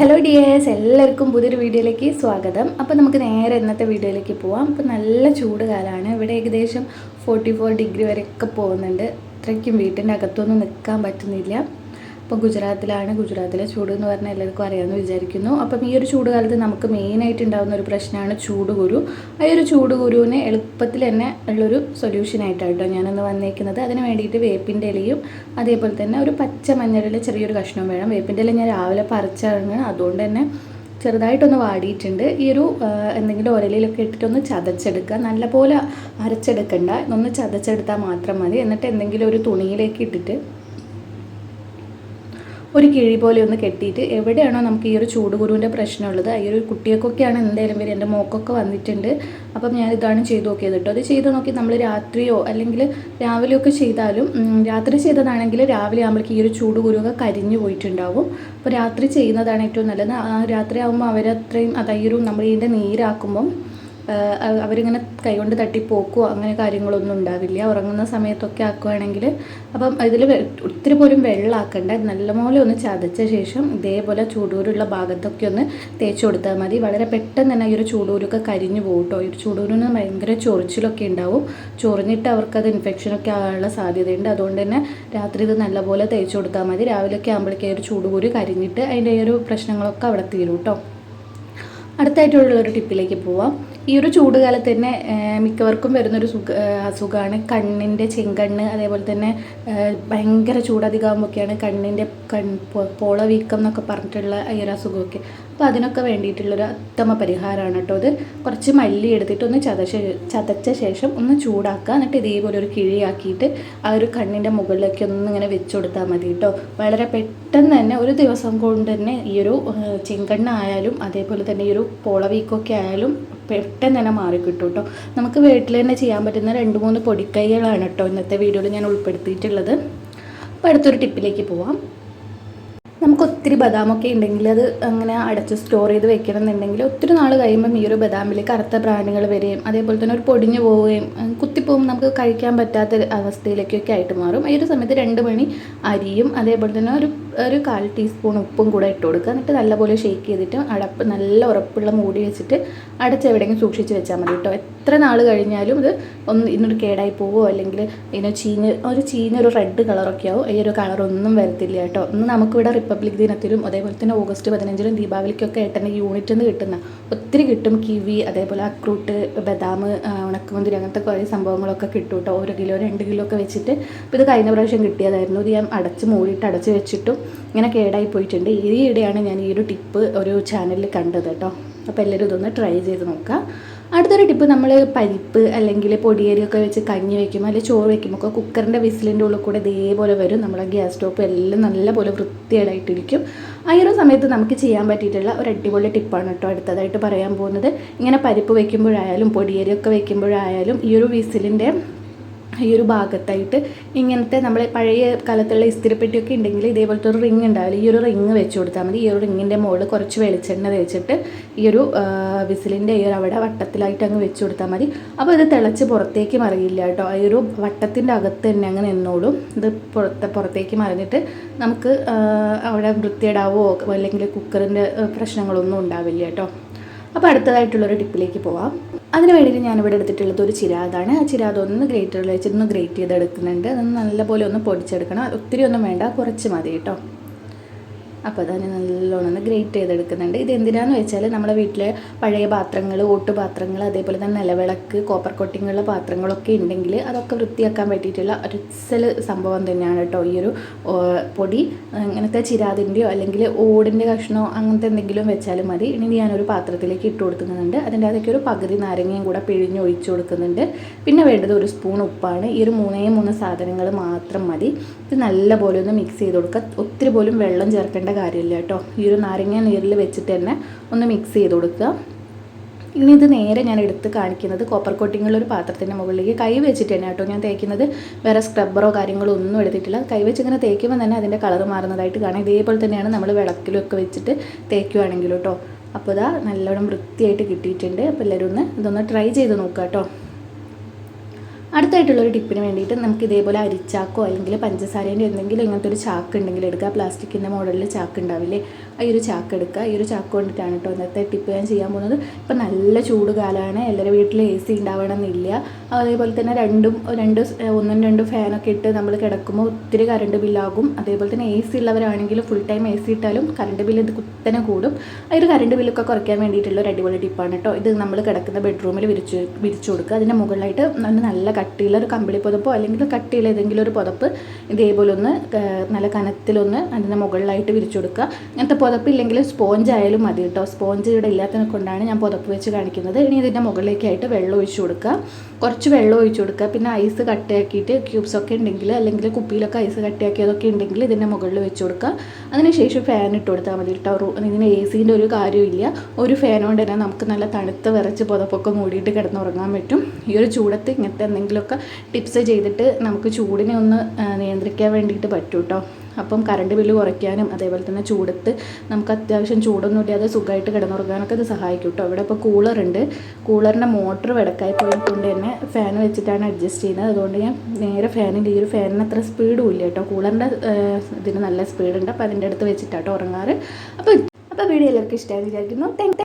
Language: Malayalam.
ഹലോ ഡിയേഴ്സ് എല്ലാവർക്കും പുതിയൊരു വീഡിയോയിലേക്ക് സ്വാഗതം. അപ്പോൾ നമുക്ക് നേരെ ഇന്നത്തെ വീഡിയോയിലേക്ക് പോവാം. അപ്പോൾ നല്ല ചൂട് കാലമാണ് ഇവിടെ ഏകദേശം ഫോർട്ടി ഫോർ ഡിഗ്രി വരെയൊക്കെ പോകുന്നുണ്ട്. അത്രയ്ക്കും വീട്ടിന്റെ അകത്തൊന്നും നിൽക്കാൻ പറ്റുന്നില്ല. അപ്പോൾ ഗുജറാത്തിലാണ്. ഗുജറാത്തിലെ ചൂട് എന്ന് പറഞ്ഞാൽ എല്ലാവർക്കും അറിയാമെന്ന് വിചാരിക്കുന്നു. അപ്പം ഈ ഒരു ചൂട് കാലത്ത് നമുക്ക് മെയിനായിട്ട് ഉണ്ടാകുന്ന ഒരു പ്രശ്നമാണ് ചൂട് കുരു. ആ ഒരു ചൂട് ഗുരുവിനെ എളുപ്പത്തിൽ തന്നെ ഉള്ളൊരു സൊല്യൂഷനായിട്ടാണ് കേട്ടോ ഞാനൊന്ന് വന്നേക്കുന്നത്. അതിന് വേണ്ടിയിട്ട് വേപ്പിന്റെ ഇലയും അതേപോലെ തന്നെ ഒരു പച്ച മഞ്ഞളിലെ ചെറിയൊരു കഷ്ണം വേണം. വേപ്പിന്റെ ഇല ഞാൻ രാവിലെ പറിച്ചാണ്. അതുകൊണ്ട് തന്നെ ചെറുതായിട്ടൊന്ന് വാടിയിട്ടുണ്ട്. ഈ ഒരു എന്തെങ്കിലും ഒരലിലൊക്കെ ഇട്ടിട്ടൊന്ന് ചതച്ചെടുക്കുക. നല്ലപോലെ അരച്ചെടുക്കണ്ട. ഒന്ന് ചതച്ചെടുത്താൽ മാത്രം മതി. എന്നിട്ട് എന്തെങ്കിലും ഒരു തുണിയിലേക്ക് ഇട്ടിട്ട് ഒരു കിഴി പോലെ ഒന്ന് കെട്ടിയിട്ട് എവിടെയാണോ നമുക്ക് ഈ ഒരു ചൂടുകുരുവിന്റെ പ്രശ്നമുള്ളത് ഈ ഒരു കുട്ടികൾക്കൊക്കെയാണ് എന്തായാലും വരും എന്റെ മോക്കൊക്കെ വന്നിട്ടുണ്ട്. അപ്പം ഞാൻ ഇതാണ് ചെയ്ത് നോക്കിയത് കേട്ടോ. അത് ചെയ്ത് നോക്കി നമ്മൾ രാത്രിയോ അല്ലെങ്കിൽ രാവിലെയൊക്കെ ചെയ്താലും രാത്രി ചെയ്തതാണെങ്കിൽ രാവിലെ ആകുമ്പോഴേക്ക് ഈ ഒരു ചൂടുകുരുവൊക്കെ കരിഞ്ഞു പോയിട്ടുണ്ടാവും. അപ്പോൾ രാത്രി ചെയ്യുന്നതാണ് ഏറ്റവും നല്ലത്. രാത്രി ആകുമ്പോൾ അവരത്രയും അതായത് നമ്മൾ ഇതിന്റെ നീരാക്കുമ്പം അവരിങ്ങനെ കൈകൊണ്ട് തട്ടി അങ്ങനെ കാര്യങ്ങളൊന്നും ഉണ്ടാവില്ല. ഉറങ്ങുന്ന സമയത്തൊക്കെ ആക്കുവാണെങ്കിൽ അപ്പം ഇതിൽ ഒത്തിരി പോലും വെള്ളമാക്കണ്ട നല്ലപോലെ ഒന്ന് ചതച്ച ശേഷം ഇതേപോലെ ചൂടൂരുള്ള ഭാഗത്തൊക്കെ ഒന്ന് തേച്ച് കൊടുത്താൽ മതി. വളരെ പെട്ടെന്ന് തന്നെ ഈ ഒരു ചൂടൂരൊക്കെ കരിഞ്ഞു പോകും കേട്ടോ ഈ ഒരു ചൂടൂരിന് ഭയങ്കര ചൊറിച്ചിലൊക്കെ ഉണ്ടാവും. ചൊറിഞ്ഞിട്ട് അവർക്കത് ഇൻഫെക്ഷനൊക്കെ ആകാനുള്ള സാധ്യതയുണ്ട്. അതുകൊണ്ട് തന്നെ രാത്രി ഇത് നല്ലപോലെ തേച്ച് കൊടുത്താൽ മതി. രാവിലെയൊക്കെ ആകുമ്പോഴേക്കും ഒരു ചൂടുകൂരി കരിഞ്ഞിട്ട് അതിന്റെ ഈ ഒരു പ്രശ്നങ്ങളൊക്കെ അവിടെ തീരും കേട്ടോ. അടുത്തായിട്ടുള്ള ഒരു ടിപ്പിലേക്ക് പോവാം. ഈ ഒരു ചൂടുകാലത്ത് തന്നെ മിക്കവർക്കും വരുന്നൊരു സുഖ അസുഖമാണ് കണ്ണിന്റെ ചെങ്കണ്ണ് അതേപോലെ തന്നെ ഭയങ്കര ചൂടധികമാകുമ്പോഴൊക്കെയാണ് കണ്ണിന്റെ കൺ പോള വീക്കം എന്നൊക്കെ പറഞ്ഞിട്ടുള്ള ഈ ഒരു അസുഖമൊക്കെ. അപ്പോൾ അതിനൊക്കെ വേണ്ടിയിട്ടുള്ളൊരു ഉത്തമ പരിഹാരമാണ് കേട്ടോ ഇത്. കുറച്ച് മല്ലി എടുത്തിട്ട് ഒന്ന് ചതച്ച ചതച്ച ശേഷം ഒന്ന് ചൂടാക്കുക. എന്നിട്ട് ഇതേപോലെ ഒരു കിഴിയാക്കിയിട്ട് ആ ഒരു കണ്ണിന്റെ മുകളിലേക്ക് ഒന്ന് ഇങ്ങനെ വെച്ച് കൊടുത്താൽ മതി കേട്ടോ. വളരെ പെട്ടെന്ന് തന്നെ ഒരു ദിവസം കൊണ്ട് തന്നെ ഈ ഒരു ആയാലും അതേപോലെ തന്നെ ഈ ഒരു പോളവീക്കൊക്കെ ആയാലും പെട്ടെന്ന് തന്നെ മാറിക്കിട്ടും കേട്ടോ. നമുക്ക് വീട്ടിൽ തന്നെ ചെയ്യാൻ പറ്റുന്ന രണ്ട് മൂന്ന് പൊടിക്കൈകളാണ് കേട്ടോ ഇന്നത്തെ വീഡിയോയിൽ ഞാൻ ഉൾപ്പെടുത്തിയിട്ടുള്ളത്. അപ്പോൾ അടുത്തൊരു ടിപ്പിലേക്ക് പോവാം. നമുക്ക് ഒത്തിരി ബദാമൊക്കെ ഉണ്ടെങ്കിൽ അത് അങ്ങനെ അടച്ച് സ്റ്റോർ ചെയ്ത് വെക്കണം എന്നുണ്ടെങ്കിൽ ഒത്തിരി നാൾ കഴിയുമ്പം ഈ ഒരു ബദാമിൽ കറുത്ത പ്രാണികൾ വരികയും അതേപോലെ തന്നെ ഒരു പൊടിഞ്ഞു പോവുകയും കുത്തിപ്പോവും നമുക്ക് കഴിക്കാൻ പറ്റാത്ത അവസ്ഥയിലേക്കൊക്കെ ആയിട്ട് മാറും. ഈ ഒരു സമയത്ത് രണ്ട് മണി അരിയും അതേപോലെ തന്നെ ഒരു ഒരു കാൽ ടീസ്പൂൺ ഉപ്പും കൂടെ ഇട്ട് കൊടുക്കുക. എന്നിട്ട് നല്ലപോലെ ഷേക്ക് ചെയ്തിട്ട് അടപ്പ് നല്ല ഉറപ്പുള്ള മൂടി വെച്ചിട്ട് അടച്ച് എവിടെയെങ്കിലും സൂക്ഷിച്ച് വെച്ചാൽ മതി കേട്ടോ. എത്ര നാൾ കഴിഞ്ഞാലും ഇത് ഒന്ന് ഇന്നൊരു കേടായി പോവുമോ അല്ലെങ്കിൽ ഇതിന് ചീഞ്ഞ് ഒരു ചീഞ്ഞ ഒരു റെഡ് കളറൊക്കെ ആവും. ഈ ഒരു കളറൊന്നും വരത്തില്ല കേട്ടോ. ഇന്ന് നമുക്കിവിടെ റിപ്പബ്ലിക് ദിനത്തിലും അതേപോലെ തന്നെ ഓഗസ്റ്റ് പതിനഞ്ചിലും ദീപാവലിക്കൊക്കെ ഏട്ടന്റെ യൂണിറ്റ് നിന്ന് കിട്ടുന്ന ഒത്തിരി കിട്ടും. കിവി അതേപോലെ അക്രൂട്ട് ബദാം ഉണക്കമുന്തിരി അങ്ങനത്തെ കുറേ സംഭവങ്ങളൊക്കെ കിട്ടും കേട്ടോ. ഒരു കിലോ രണ്ട് കിലോ ഒക്കെ വെച്ചിട്ട്. ഇപ്പോൾ ഇത് കഴിഞ്ഞ പ്രാവശ്യം കിട്ടിയതായിരുന്നു. ഇത് ഞാൻ അടച്ച് മൂടിയിട്ട് അടച്ച് വെച്ചിട്ടും ഇങ്ങനെ കേടായി പോയിട്ടുണ്ട്. ഈ ഇടെയാണ് ഞാൻ ഈ ഒരു ടിപ്പ് ഒരു ചാനലിൽ കണ്ടത് കേട്ടോ. അപ്പോൾ എല്ലാവരും ഇതൊന്ന് ട്രൈ ചെയ്ത് നോക്കുക അടുത്തൊരു ടിപ്പ് നമ്മൾ പരിപ്പ് അല്ലെങ്കിൽ പൊടിയേരിയൊക്കെ വെച്ച് കഞ്ഞി വെക്കുമ്പോൾ അല്ലെങ്കിൽ ചോറ് വെക്കുമ്പോൾ ഒക്കെ കുക്കറിന്റെ വിസിലിന്റെ ഉള്ളിൽ കൂടെ ഇതേപോലെ വരും. നമ്മളെ ഗ്യാസ് സ്റ്റോപ്പ് എല്ലാം നല്ലപോലെ വൃത്തിയായിട്ടിരിക്കും ആ ഒരു സമയത്ത് നമുക്ക് ചെയ്യാൻ പറ്റിയിട്ടുള്ള ഒരു അടിപൊളി ടിപ്പാണ് കേട്ടോ അടുത്തതായിട്ട് പറയാൻ പോകുന്നത്. ഇങ്ങനെ പരിപ്പ് വെക്കുമ്പോഴായാലും പൊടിയേരിയൊക്കെ വെക്കുമ്പോഴായാലും ഈ ഒരു വിസിലിന്റെ ഈ ഒരു ഭാഗത്തായിട്ട് ഇങ്ങനത്തെ നമ്മൾ പഴയ കാലത്തുള്ള ഇസ്തിരിപ്പെട്ടിയൊക്കെ ഉണ്ടെങ്കിൽ ഇതേപോലത്തെ ഒരു റിങ് ഉണ്ടാവില്ല. ഈ ഒരു റിങ് വെച്ച് കൊടുത്താൽ മതി. ഈ ഒരു റിങ്ങിന്റെ മുകളിൽ കുറച്ച് വെളിച്ചെണ്ണ തേച്ചിട്ട് ഈ ഒരു വിസിലിന്റെ ഈ ഒരു അവിടെ വട്ടത്തിലായിട്ട് അങ്ങ് വെച്ച് കൊടുത്താൽ മതി. അപ്പോൾ ഇത് തിളച്ച് പുറത്തേക്ക് മറിയില്ല കേട്ടോ. ഈ ഒരു വട്ടത്തിന്റെ അകത്ത് തന്നെ അങ്ങ് നിന്നോളും. ഇത് പുറത്ത് പുറത്തേക്ക് മറിഞ്ഞിട്ട് നമുക്ക് അവിടെ വൃത്തിയിടാവോ അല്ലെങ്കിൽ കുക്കറിന്റെ പ്രശ്നങ്ങളൊന്നും ഉണ്ടാവില്ല കേട്ടോ. അപ്പോൾ അടുത്തതായിട്ടുള്ളൊരു ടിപ്പിലേക്ക് പോവാം. അതിന് വേണ്ടിയിട്ട് ഞാനിവിടെ എടുത്തിട്ടുള്ളത് ഒരു ചിരാതാണ്. ആ ചിരാത് ഒന്ന് വെച്ചിട്ട് ഒന്ന് ഗ്രേറ്റ് ചെയ്തെടുക്കുന്നുണ്ട്. അതൊന്ന് നല്ലപോലെ ഒന്ന് പൊടിച്ചെടുക്കണം. ഒത്തിരി ഒന്നും വേണ്ട കുറച്ച് മതി കേട്ടോ. അപ്പോൾ അതാണ് നല്ലോണം ഒന്ന് ഗ്രേറ്റ് ചെയ്തെടുക്കുന്നുണ്ട്. ഇത് എന്തിനാന്ന് വെച്ചാൽ നമ്മുടെ വീട്ടിലെ പഴയ പാത്രങ്ങൾ ഓട്ടുപാത്രങ്ങൾ അതേപോലെ തന്നെ നിലവിളക്ക് കോപ്പർ കൊട്ടിങ്ങുള്ള പാത്രങ്ങളൊക്കെ ഉണ്ടെങ്കിൽ അതൊക്കെ വൃത്തിയാക്കാൻ പറ്റിയിട്ടുള്ള ഒരു എക്സൽ സംഭവം തന്നെയാണ് കേട്ടോ. ഈ ഒരു പൊടി ഇങ്ങനത്തെ ചിരാതിന്റെയോ അല്ലെങ്കിൽ ഓടിന്റെ കഷ്ണമോ അങ്ങനത്തെ എന്തെങ്കിലും വെച്ചാൽ മതി. ഇനി ഞാനൊരു പാത്രത്തിലേക്ക് ഇട്ട് കൊടുക്കുന്നുണ്ട്. അതിന്റെ അതൊക്കെ ഒരു പകുതി നാരങ്ങയും കൂടെ പിഴിഞ്ഞ് ഒഴിച്ചു കൊടുക്കുന്നുണ്ട്. പിന്നെ വേണ്ടത് ഒരു സ്പൂൺ ഉപ്പാണ്. ഈ ഒരു മൂന്നേ മൂന്ന് സാധനങ്ങൾ മാത്രം മതി. ഇത് നല്ല പോലെ ഒന്ന് മിക്സ് ചെയ്ത് കൊടുക്കുക. ഒത്തിരി പോലും വെള്ളം ചേർക്കേണ്ട കാര്യമില്ല കേട്ടോ. ഈ ഒരു നാരങ്ങ നീരിൽ വെച്ചിട്ട് തന്നെ ഒന്ന് മിക്സ് ചെയ്ത് കൊടുക്കുക. ഇനി ഇത് നേരെ ഞാൻ എടുത്ത് കാണിക്കുന്നത് കോപ്പർ കോട്ടിങ്ങുള്ള ഒരു പാത്രത്തിന്റെ മുകളിലേക്ക് കൈ വെച്ചിട്ട് തന്നെ കേട്ടോ. ഞാൻ തേക്കുന്നത് വേറെ സ്ക്രബ്ബറോ കാര്യങ്ങളോ ഒന്നും എടുത്തിട്ടില്ല. കൈ വെച്ച് ഇങ്ങനെ തേക്കുമ്പോൾ തന്നെ അതിന്റെ കളർ മാറുന്നതായിട്ട് കാണാം. ഇതേപോലെ തന്നെയാണ് നമ്മൾ വിളക്കിലൊക്കെ വെച്ചിട്ട് തേക്കുവാണെങ്കിലും കേട്ടോ. അപ്പോൾ ഇതാ നല്ലോണം വൃത്തിയായിട്ട് കിട്ടിയിട്ടുണ്ട്. അപ്പോൾ എല്ലാവരും ഒന്ന് ഇതൊന്ന് ട്രൈ ചെയ്ത് നോക്കുക കേട്ടോ. അടുത്തായിട്ടുള്ളൊരു ടിപ്പിന് വേണ്ടിയിട്ട് നമുക്ക് ഇതേപോലെ അരിച്ചാക്കോ അല്ലെങ്കിൽ പഞ്ചസാരേന്റെ എന്തെങ്കിലും ഇങ്ങനത്തെ ഒരു ചാക്ക് ഉണ്ടെങ്കിൽ എടുക്കുക. പ്ലാസ്റ്റിക്കിന്റെ മോഡലിൽ ചാക്ക് ഉണ്ടാവില്ലേ? ആ ഒരു ചാക്ക് എടുക്കുക. ഈ ഒരു ചാക്ക് കൊണ്ടിട്ടാണ് കേട്ടോ ഇന്നത്തെ ടിപ്പ് ഞാൻ ചെയ്യാൻ പോകുന്നത്. ഇപ്പം നല്ല ചൂട് കാലമാണ്. എല്ലാവരുടെ വീട്ടിൽ എ സി ഉണ്ടാവണമെന്നില്ല. അതേപോലെ തന്നെ രണ്ടും രണ്ട് ഒന്നും രണ്ടും ഫാനൊക്കെ ഇട്ട് നമ്മൾ കിടക്കുമ്പോൾ ഒത്തിരി കറണ്ട് ബില്ലാകും. അതേപോലെ തന്നെ എ സി ഉള്ളവരാണെങ്കിൽ ഫുൾ ടൈം എ സി ഇട്ടാലും കറണ്ട് ബില്ല് ഇത് കുത്തനെ കൂടും. ആ ഒരു കറണ്ട് ബില്ലൊക്കെ കുറയ്ക്കാൻ വേണ്ടിയിട്ടുള്ള ഒരു അടിപൊളി ടിപ്പാണ് കേട്ടോ. ഇത് നമ്മൾ കിടക്കുന്ന ബെഡ്റൂമിൽ വിരിച്ച് വിരിച്ചു കൊടുക്കുക. അതിന്റെ മുകളിലായിട്ട് നല്ല കട്ടിയുള്ള ഒരു കമ്പിളി പുതപ്പോ അല്ലെങ്കിൽ കട്ടിയുള്ള ഏതെങ്കിലും ഒരു പുതപ്പ് ഇതേപോലെ ഒന്ന് നല്ല കനത്തിലൊന്ന് അതിന്റെ മുകളിലായിട്ട് വിരിച്ചു കൊടുക്കുക. അങ്ങനത്തെ പുതപ്പ് ഇല്ലെങ്കിൽ സ്പോഞ്ച് ആയാലും മതി കേട്ടോ. സ്പോഞ്ച് ഇവിടെ ഇല്ലാത്തതിനെ കൊണ്ടാണ് ഞാൻ പുതപ്പ് വെച്ച് കാണിക്കുന്നത്. ഇനി ഇതിന്റെ മുകളിലേക്കായിട്ട് വെള്ളം ഒഴിച്ചു കൊടുക്കുക. കുറച്ച് വെള്ളം ഒഴിച്ചു കൊടുക്കുക. പിന്നെ ഐസ് കട്ടയാക്കിയിട്ട് ക്യൂബ്സ് ഒക്കെ ഉണ്ടെങ്കിൽ അല്ലെങ്കിൽ കുപ്പിയിലൊക്കെ ഐസ് കട്ടയാക്കിയതൊക്കെ ഉണ്ടെങ്കിൽ ഇതിന്റെ മുകളിൽ വെച്ച് കൊടുക്കുക. അതിനുശേഷം ഫാൻ ഇട്ട് കൊടുത്താൽ മതി കേട്ടോ. ഇങ്ങനെ എ സീന്റെ ഒരു കാര്യമില്ല ഒരു ഫാൻ കൊണ്ട് തന്നെ നമുക്ക് നല്ല തണുത്ത് വിറച്ച് പുതപ്പൊക്കെ മൂടിയിട്ട് കിടന്നുറങ്ങാൻ പറ്റും. ഈ ഒരു ചൂടത്ത് ഇങ്ങനത്തെ എന്തെങ്കിലുമൊക്കെ ടിപ്സ് ചെയ്തിട്ട് നമുക്ക് ചൂടിനെ ഒന്ന് നിയന്ത്രിക്കാൻ വേണ്ടിയിട്ട് പറ്റും കേട്ടോ അപ്പം കറണ്ട് ബില്ല് കുറയ്ക്കാനും അതേപോലെ തന്നെ ചൂടത്ത് നമുക്ക് അത്യാവശ്യം ചൂടൊന്നും ഇല്ലാതെ സുഖമായിട്ട് കിടന്നുറങ്ങാനൊക്കെ ഇത് സഹായിക്കും കേട്ടോ ഇവിടെ ഇപ്പോൾ കൂളറുണ്ട് കൂളറിന്റെ മോട്ടർ വിടക്കായി പോയിക്കൊണ്ട് തന്നെ ഫാൻ വെച്ചിട്ടാണ് അഡ്ജസ്റ്റ് ചെയ്യുന്നത്. അതുകൊണ്ട് ഞാൻ നേരെ ഫാനിന്റെ ഈ ഒരു ഫാനിന് അത്ര സ്പീഡും ഇല്ല കേട്ടോ കൂളറിന്റെ ഇതിന് നല്ല സ്പീഡുണ്ട് അപ്പോൾ അതിന്റെ അടുത്ത് വെച്ചിട്ടാട്ടോ ഉറങ്ങാറ്. അപ്പോൾ അപ്പോൾ വീഡിയോ എല്ലാവർക്കും ഇഷ്ടമായി വിചാരിക്കുന്നു. താങ്ക്